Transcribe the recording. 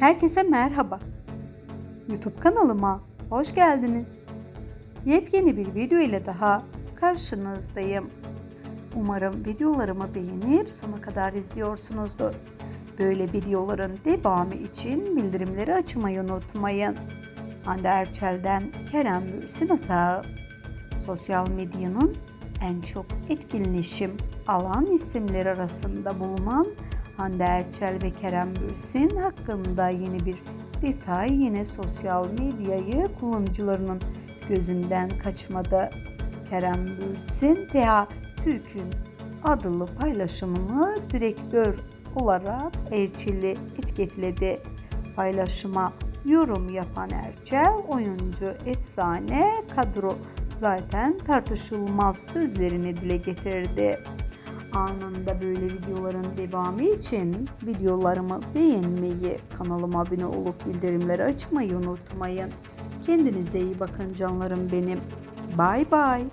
Herkese merhaba. YouTube kanalıma hoş geldiniz. Yepyeni bir video ile daha karşınızdayım. Umarım videolarımı beğenip sona kadar izliyorsunuzdur. Böyle videoların devamı için bildirimleri açmayı unutmayın. Hande Erçel'den Kerem Bürsin Atağı. Sosyal medyanın en çok etkileşim alan isimler arasında bulunan Hande Erçel ve Kerem Bürsin hakkında yeni bir detay yine sosyal medyayı kullanıcılarının gözünden kaçmadı. Kerem Bürsin Teha Türk'ün adlı paylaşımını direktör olarak Erçel'i etiketledi. Paylaşıma yorum yapan Erçel, oyuncu efsane kadro zaten tartışılmaz sözlerini dile getirdi. Anında böyle videoların devamı için videolarımı beğenmeyi, kanalıma abone olup bildirimleri açmayı unutmayın. Kendinize iyi bakın canlarım benim. Bay bay.